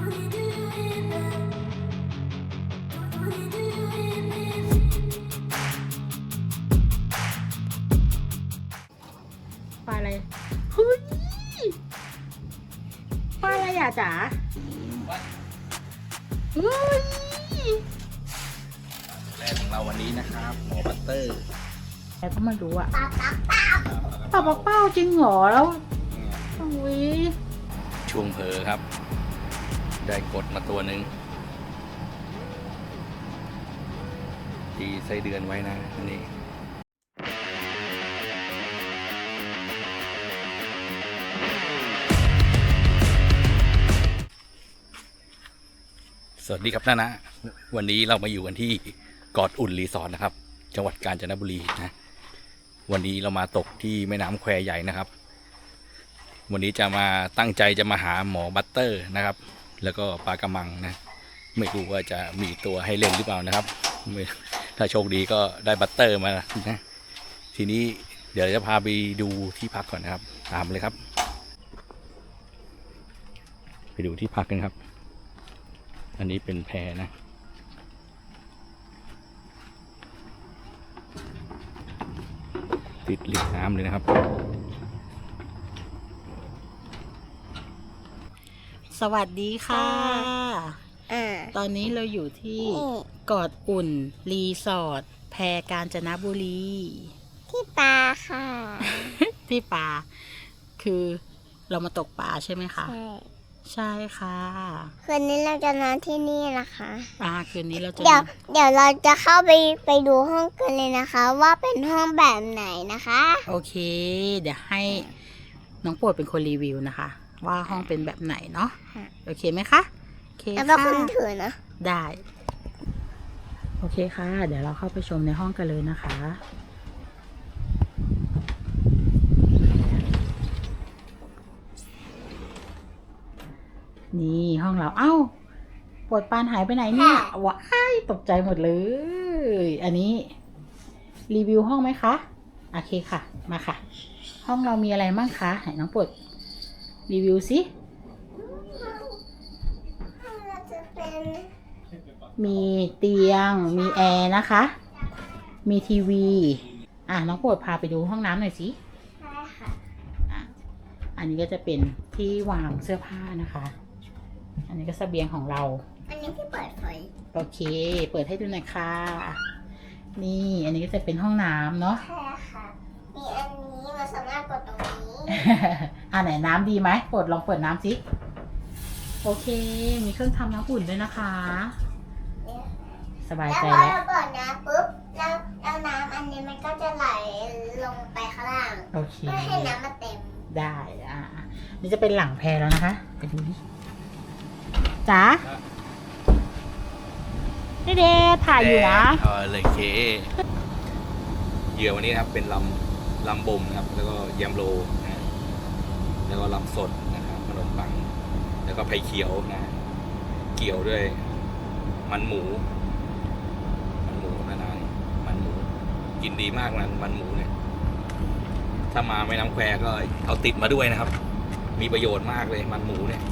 ปลาอะไรเฮ้ยปลาอะไรอะจ๋าเฮ้ยแรกของเราวันนี้นะครับหมอบัตเตอร์แต่ก็ไม่รู้อะปลาปักเป้าปลาปักเป้าจริงเหรอแล้วอุ้ย ช่วงเผลอครับ ได้กดมาตัวหนึ่งตีไส้เดือนไว้นะนนี้สวัสดีครับน้านะ วันนี้เรามาอยู่กันที่กาะอุ่นรีสอร์ทนะครับ จังหวัดกาญจนบุรีนะ วันนี้เรามาตกที่แม่น้ำแควใหญ่นะครับ วันนี้จะมาตั้งใจจะมาหาหมอบัตเตอร์นะครับ แล้วก็ปลากระมังนะ ไม่รู้ว่าจะมีตัวให้เล่นหรือเปล่านะครับ ถ้าโชคดีก็ได้บัตเตอร์มานะ ทีนี้เดี๋ยวจะพาไปดูที่พักก่อนนะครับ ตามเลยครับ ไปดูที่พักกันครับ อันนี้เป็นแพนะติดริมน้ำเลยนะครับ สวัสดีค่ะอ่าตอนนี้เราอยู่ที่นี่เกาะอุ่น รีสอร์ทแพรกาญจนบุรี ที่ปลาค่ะ ที่ปลาคือเรามาตกปลาใช่ไหมคะใช่ใช่ค่ะ คืนนี้เราจะนอนที่นี่นะคะ อ่าคืนนี้เราจะเดี๋ยวเดี๋ยวเราจะเข้าไปไปดูห้องกันเลยนะคะ ว่าเป็นห้องแบบไหนนะคะ โอเค เดี๋ยวให้น้องโปรดเป็นคนรีวิวนะคะ ว่าห้องเป็นแบบไหนเนาะค่ะโอเคไหมคะโอเคแล้วก็ค่ะคุณถือนะได้ โอเคค่ะ เดี๋ยวเราเข้าไปชมในห้องกันเลยนะคะนี่ห้องเรา เอ้าปวดปานหายไปไหนเนี่ยว้ายตกใจหมดเลย อันนี้ รีวิวห้องไหมคะ โอเคค่ะ มาค่ะ ห้องเรามีอะไรบ้างคะ ไหนน้องปวด รีวิวสิห้องเราจะเป็นมีเตียง มีแอร์นะคะ มีทีวี อะ น้องโปรดพาไปดูห้องน้ำหน่อยสิใช่ค่ะอะอันนี้ก็จะเป็นที่วางเสื้อผ้านะคะ อันนี้ก็เสบียงของเรา อันนี้ที่เปิดไฟโอเค เปิดให้ดูหน่อยค่ะ นี่ อันนี้ก็จะเป็นห้องน้ำเนาะ ใช่ค่ะ มีอันนี้มาสามารถกดตรงนี้ อ่าไหนน้ำดีไหมโปรดลองเปิดน้ำสิ โอเค มีเครื่องทำน้ำอุ่นด้วยนะคะ สบายแล้วใจพอแล้ว เราเปิดน้ำปุ๊บแล้วแล้วน้ำอันนี้มันก็จะไหลลงไปข้างล่างโอเค เพื่อให้น้ำมันเต็ม ได้อ่านี่จะเป็นหลังแพรแล้วนะคะไปดูดิจ๋านี่เดถ่ายอยู่นะ เออเลยเคเหยื่อวันนี้นะครับเป็นลำลำบ่มนะครับ แล้วก็ยำโลนะ ความสดนะครับขนมปัง แล้วก็ไผ่เขียวนะ เกี่ยวด้วย มันหมู มันหมูนะนายมันหมู กินดีมากนะมันหมูเนี่ย ถ้ามาไม่น้ำแควก็เอาติดมาด้วยนะครับ มีประโยชน์มากเลยมันหมูเนี่ย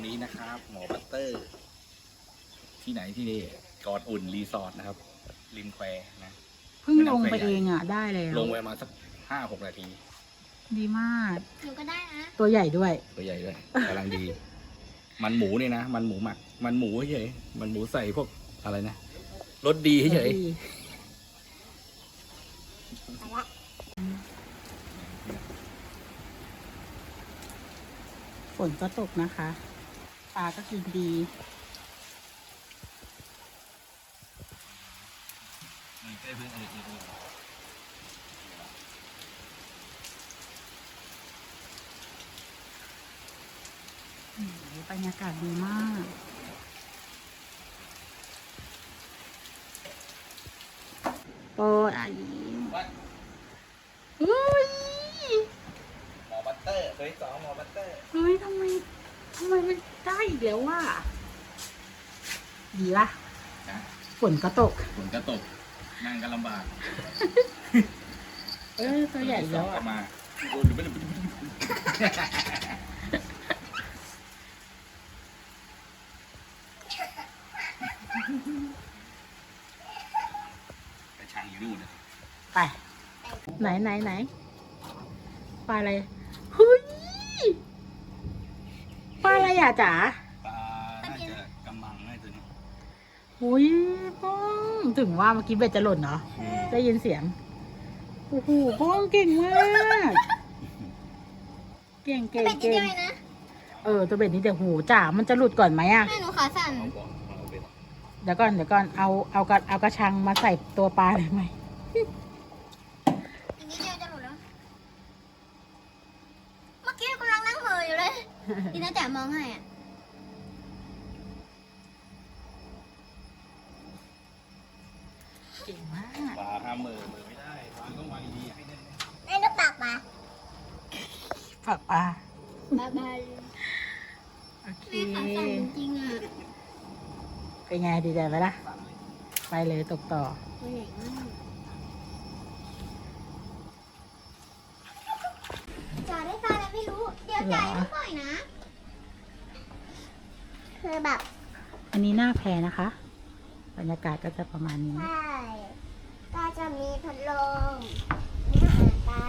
วันนี้นะครับ หมอบัตเตอร์ ที่ไหนที่นี่กอดอุ่นรีสอร์ทนะครับ ริมแควนะเพิ่งลงไปเองอะได้แล้วลงไปมาสักห้าหกนาที ดีมาก หนูก็ได้นะ ตัวใหญ่ด้วย ตัวใหญ่ด้วยกำลังดี มันหมูเนี่ยนะ มันหมูหมัก มันหมูเฉยๆมันหมูใส่พวกอะไรนะรสดีเฉยๆฝนก็ตกนะคะป ลาก็กินดีอืมบรรยากาศดีมากโอ้ยเฮ้ยหมอบัตเตอร์เคยสองหมอบัตเตอร์เฮ้ยทำไมทำไมมันได้อีกแล้วว่ะดีปะนะฝนก็ตก ฝนก็ตก นั่งก็ลำบากเออตัวใหญ่แล้วก็อะ มาไปช่างอยู่นู่นนะไป ไหนไหนไหนปลาอะไรเฮ้ย ปลาอะไรอะจ๋าปลาน่าจะกำมังง่ายตัวนี้หุยป้องถึงว่าเมื่อกี้เบ็ดจะหล่นเนาะได้ยินเสียงโอ้โหป้องเก่งมากเก่งเก่งเป็นกินเก่งได้ไหมนะเออตัวเบ็ดนี้แต่หูจ๋ามันจะหลุดก่อนไหมอะแม่หนูขาสั่นเอาก่อนเอาไป เดี๋ยวก่อนเดี๋ยวก่อนเอาเอากระเอากระชังมาใส่ตัวปลาเลยไหม อีกนิดเดียวจะหลุดแล้ว เมื่อกี้กำลังนั่งเหม่อ อยู่เลยดีนะแต่มองให้อะ เก่งมากปลาห้ามมือมือไม่ได้ปลาต้องวางดีๆให้แน่นแม่ดูปากปลาฝากปลาบายบายโอเค แม่ขาสั่นจริงๆอะเป็นไงดีใจไหมล่ะ ไปเลยตกต่อ ตัวใหญ่มากจ่าได้ปลาแล้ว ไม่รู้เดี๋ยวจ่ายไม่ปล่อยนะ คือแบบอันนี้หน้าแพนะคะ บรรยากาศก็จะประมาณนี้ ใช่ก็จะมีพัดลมมีอาหารปลา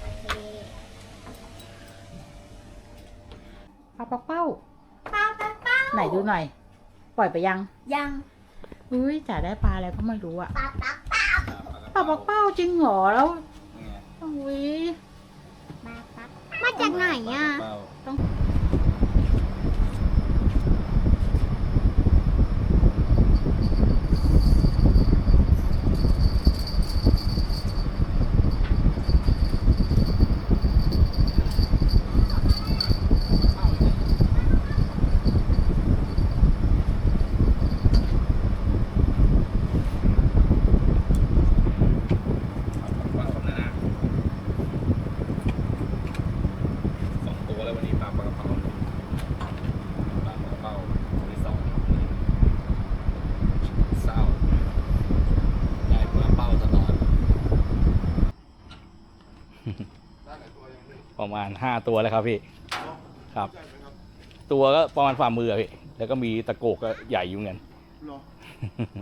โอเคปลาปักเป้า ปลาปลาเป้าไหนดูหน่อย ปล่อยไปยัง ยังอุ้ยจ๋าได้ปลาอะไรก็ไม่รู้อะปลาปลาเป้าปลาปักเป้าจริงเหรอแล้วนี่ไงอุ้ย ไหนอะต้อง ปลาครับนะนะสองตัวแล้ววันนี้ปลาปลากระเป๋าปลากระเป๋าตัวที่สองเศร้าได้ปลาเป้าตลอด ประมาณห้าตัวแล้วครับพี่ครับ ตัวก็ประมาณฝ่ามืออะพี่แล้วก็มีตะโกกก็ใหญ่อยู่เหมือนกันเหรอ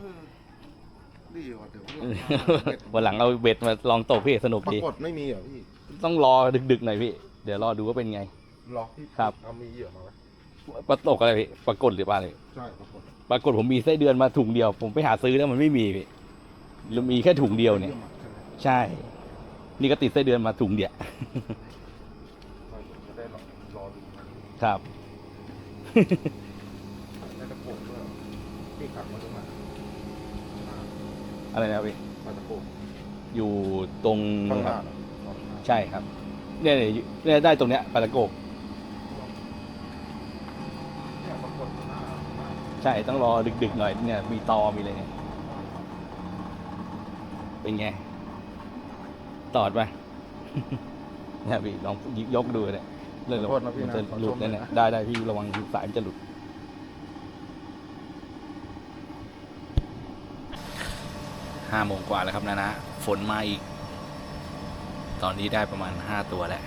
เออดีว่ะเดี๋ยววันหลังเอาเบ็ดมาลองตกพี่สนุกปราดี กฏไม่มีเหรอพี่ต้องรอดึกๆหน่อยพี่ เดี๋ยวรอดูว่าเป็นไงหรอพี่ครับ เอามีเหยื่อมาไหมปลาตกอะไรพี่ปลากดหรือปลาอะไรใช่ปรากฏปรากฏผมมีไส้เดือนมาถุงเดียว ผมไปหาซื้อแล้วมันไม่มีพี่หรือมีแค่ถุงเดียวเนี่ยหอมาใช่ไหมใช่ นี่ก็ติดไส้เดือนมาถุงเดียว ใช่ผมจะได้รอรอดูนะ ครับได้ตะโกกด้วยเหรอพี่ขังไว้ตรงไหนอ่าอะไรนะพี่ปลาตะโกกอยู่ตรงข้างหน้าเหรอข้างหน้าใช่ครับเนี่ยเนี่ยเนี่ยได้ตรงเนี้ยปลาตะโกกเนี่ยปรากฏหน้าหน้าใช่ต้องรอดึกๆหน่อยเนี่ยมีตอมีอะไรเนี่ยเป็นไงตอดไป เนี่ยพี่ลองยกดูเนี่ย เรื่องขอโทษนะพี่มันนะจะขอหลุชดมนั่นหแหอยละได้ได้พี่ระวังสายมันจะหลุด ห้าโมงกว่าแล้วครับนะนะ ฝนมาอีก ตอนนี้ได้ประมาณห้าตัวแล้ว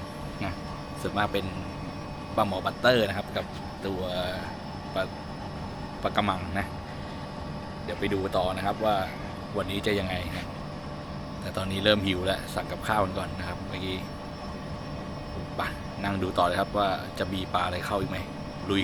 นะส่วนมากเป็นปลาหมอบัตเตอร์นะครับ กับตัวปลาปลากระมังนะ เดี๋ยวไปดูต่อนะครับว่าวันนี้จะยังไงนะแต่ตอนนี้เริ่มหิวแล้ว สั่งกับข้าวกันก่อนนะครับเมื่อกี้ ปนั่งดูต่อเลยครับว่าจะมีปลาอะไรเข้าอีกไหมลุย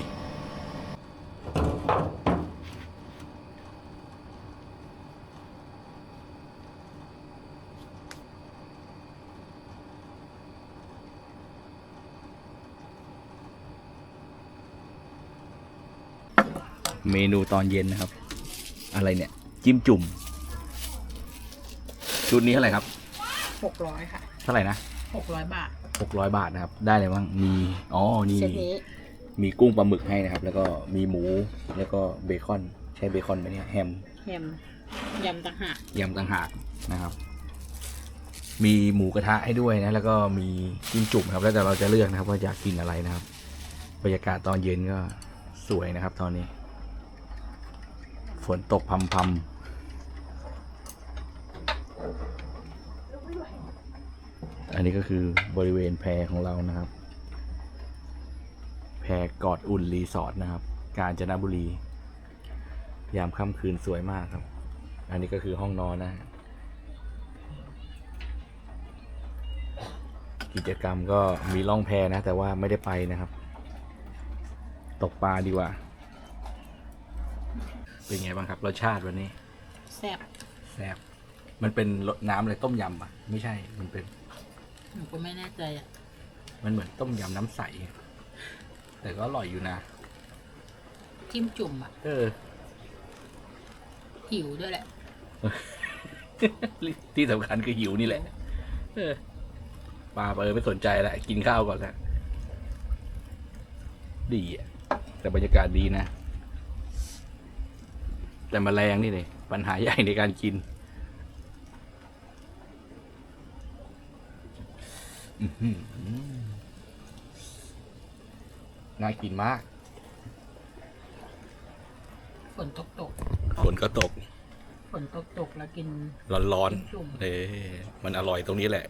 เมนูตอนเย็นนะครับ อะไรเนี่ย จิ้มจุ่มชุดนี้เท่าไหร่ครับหกร้อยค่ะ เท่าไหร่นะหกร้อยบาท หกร้อยบาทนะครับ ได้เลยบ้างมีอ๋อนี่เซตนี้มีกุ้งปลาหมึกให้นะครับ แล้วก็มีหมูแล้วก็เบคอนใช้เบคอนไหมเนี่ยแฮมแฮมยำต่างหากยำต่างหากนะครับ มีหมูกระทะให้ด้วยนะ แล้วก็มีจิ้มจุ่มครับ แล้วแต่เราจะเลือกนะครับ ว่าอยากกินอะไรนะครับบรรยากาศตอนเย็นก็สวยนะครับ ตอนนี้ ฝนตกพำพำ อันนี้ก็คือบริเวณแพของเรานะครับ แพกอดอุ่นรีสอร์ทนะครับ กาญจนบุรี ยามค่ำคืนสวยมากครับ อันนี้ก็คือห้องนอนนะ กิจกรรมก็มีล่องแพนะ แต่ว่าไม่ได้ไปนะครับ ตกปลาดีกว่า เป็นไงบ้างครับรสชาติวันนี้ แซ่บแซ่บมันเป็นรสน้ำอะไรต้มยำอะ ไม่ใช่มันเป็น หนูก็ไม่แน่ใจอะ มันเหมือนต้มยำน้ำใส แต่ก็อร่อยอยู่นะ จิ้มจุ่มอะ เออ หิวด้วยแหละ ที่สำคัญคือหิวนี่แหละ เออปลาเออไม่สนใจแล้วกินข้าวก่อนแล้วดีอะ แต่บรรยากาศดีนะ แต่แมลงนี่เลยปัญหาใหญ่ในการกิน อื้อหือ น่ากินมาก ฝนตกตกฝนก็ตก ฝนตกตกแล้วกิน ร้อนจุ่ม ๆเอ้มันอร่อยตรงนี้แหละ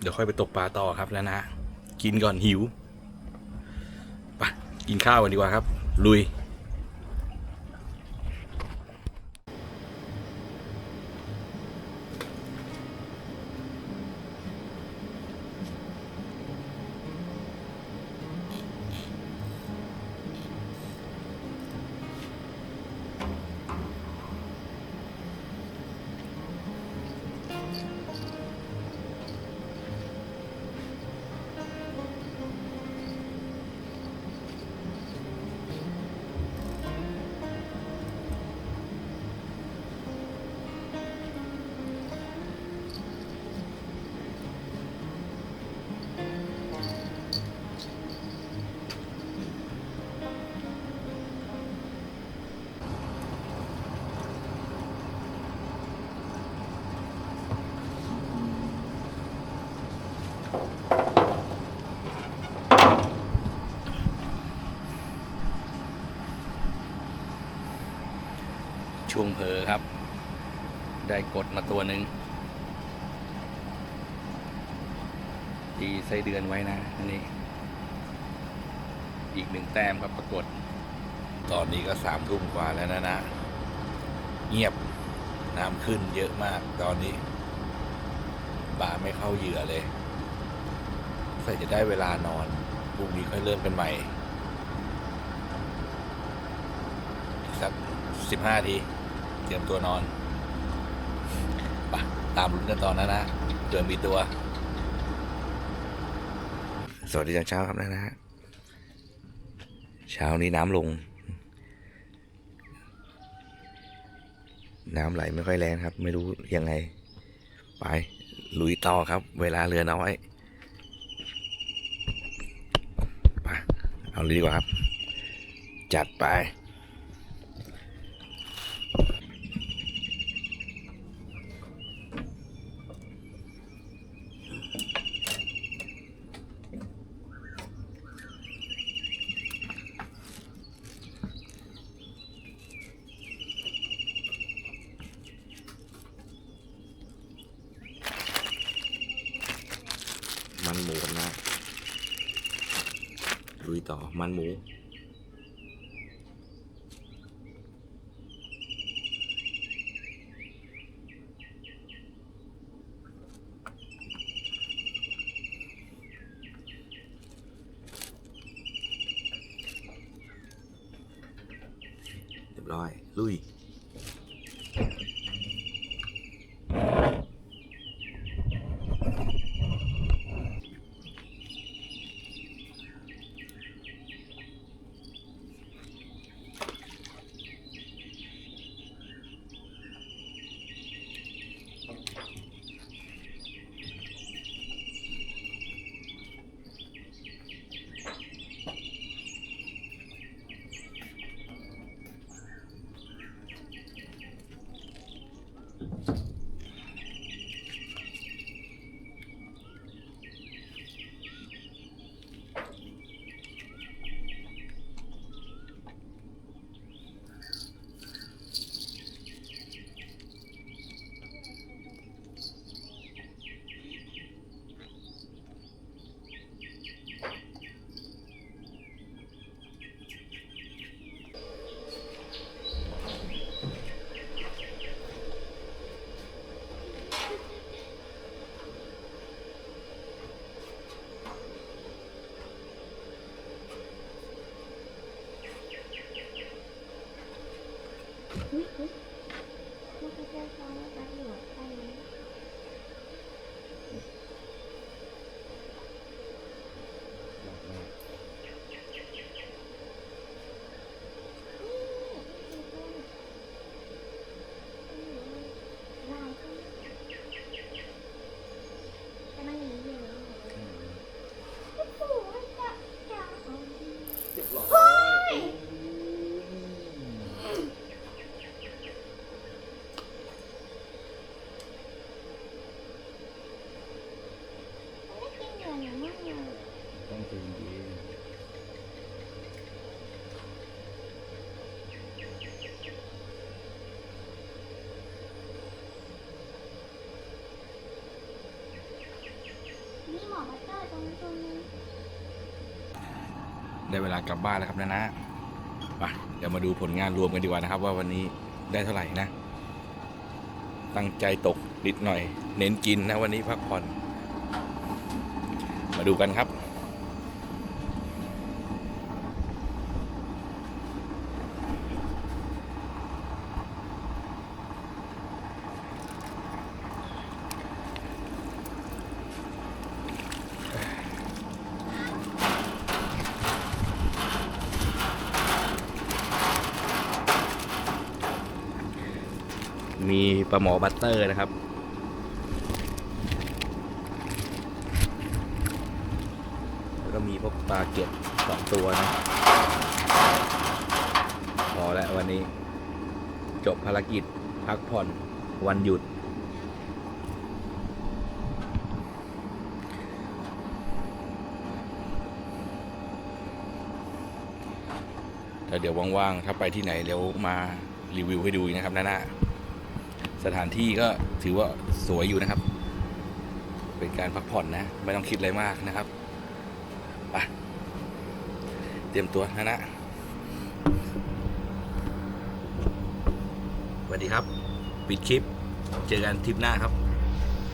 เดี๋ยวค่อยไปตกปลาต่อครับแล้วนะ กินก่อนหิวไปกินข้าวกันดีกว่าครับ ลุย ช่วงเพอครับ ได้กดมาตัวหนึ่งตีไส้เดือนไว้นะอันนี้ อีกหนึ่งแต้มครับปรากฏ ตอนนี้ก็สามทุ่มกว่าแล้วนะนะ เงียบน้ำขึ้นเยอะมากตอนนี้ปลาไม่เข้าเหยื่อเลยใส่จะได้เวลานอนพรุ่งนี้ค่อยเริ่มกันใหม่ สักสิบห้าที เตรียมตัวนอนไปตามลุ้นกันตอนนั้นนะเดินมีตัว สวัสดีตอนเช้าครับนะนะเช้านี้น้ำลง น้ำไหลไม่ค่อยแรงครับ ไม่รู้ยังไง ไปลุยต่อครับ เวลาเรือน้อยไปเอาเลยดีกว่าครับ จัดไป มันหมูกันนะลุยต่อมันหมู มันก็จะฟ้องว่าตำรวจไปไหม ต้องใจเย็น นี่หมอบัตเตอร์ตรงตรงนี้ ได้เวลากลับบ้านแล้วครับนะนะไปเดี๋ยวมาดูผลงานรวมกันดีกว่านะครับ ว่าวันนี้ได้เท่าไหร่นะ ตั้งใจตกนิดหน่อย เน้นกินนะวันนี้พักผ่อน มาดูกันครับ มีปลาหมอบัตเตอร์นะครับ แล้วก็มีพวกปลาเก็ดสองตัวนะ พอแล้ววันนี้ จบภารกิจพักผ่อนวันหยุดถ้าเดี๋ยวว่างๆ ถ้าไปที่ไหนเดี๋ยวมารีวิวให้ดูนะครับนานา สถานที่ก็ถือว่าสวยอยู่นะครับ เป็นการพักผ่อนนะ ไม่ต้องคิดอะไรมากนะครับไปเตรียมตัวนะนะสวัสดีครับ ปิดคลิป เจอกันทริปหน้าครับ